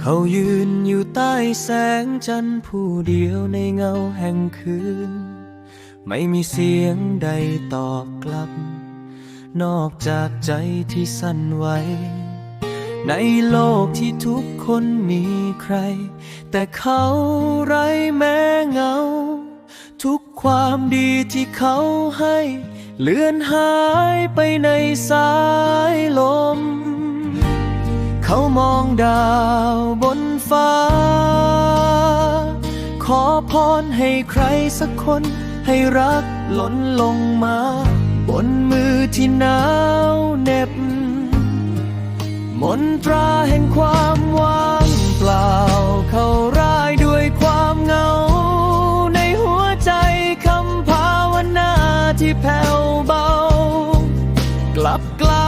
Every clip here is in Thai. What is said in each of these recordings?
เขายืนอยู่ใต้แสงจันทร์ผู้เดียวในเงาแห่งคืน ไม่มีเสียงใดตอบกลับ นอกจากใจที่สั่นไหวในโลกที่ทุกคนมีใคร แต่เขาไร้แม้เงา ทุกความดีที่เขาให้ เลือนหายไปในสายลม เขามองดาวบนฟ้า ขอพรให้ใครสักคน ให้รักหล่นลงมา บนมือที่หนาวเหน็บ มนตราแห่งความว่างเปล่า เขาร่ายด้วยความเหงา ในหัวใจคำภาวนาที่แผ่วเบา กลับกลาย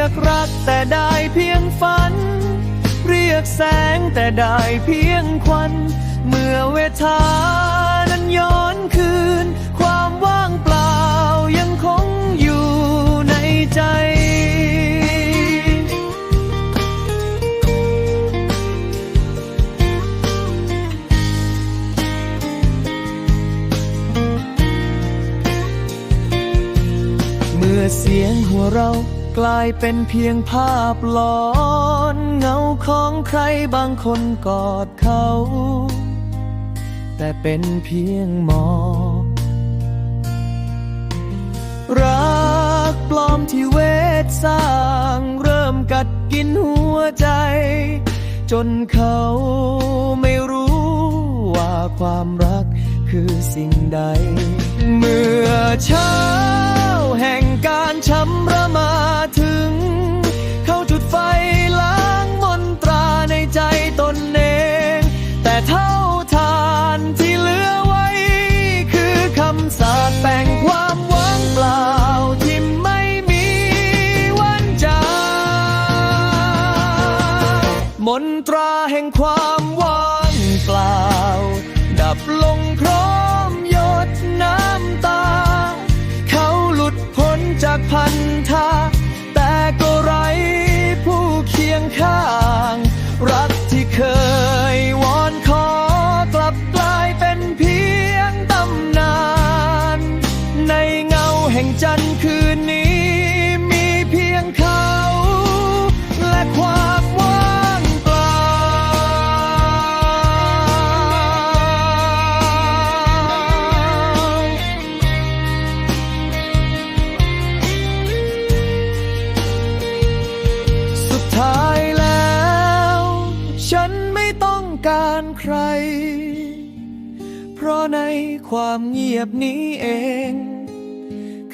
ยกรักแต่ได้เพียงฝัน เรียกแสงแต่ได้เพียงควัน เมื่อเวทานั้นย้อนคืน ความว่างเปล่ายังคงอยู่ในใจเมื่อเสียงหัวเรา กลายเป็นเพียงภาพหลอนเงาของใครบางคนกอดเขา แต่เป็นเพียงหมอกรักปลอมที่เวทสร้างเริ่มกัดกินหัวใจ จนเขาไม่รู้ว่าความรักคือสิ่งใด เมื่อเช้ มนตราแห่งความว่างเปล่า ดับลงพร้อม การใคร เพราะในความเงียบนี้เอง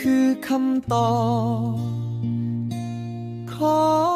คือคำตอบขอ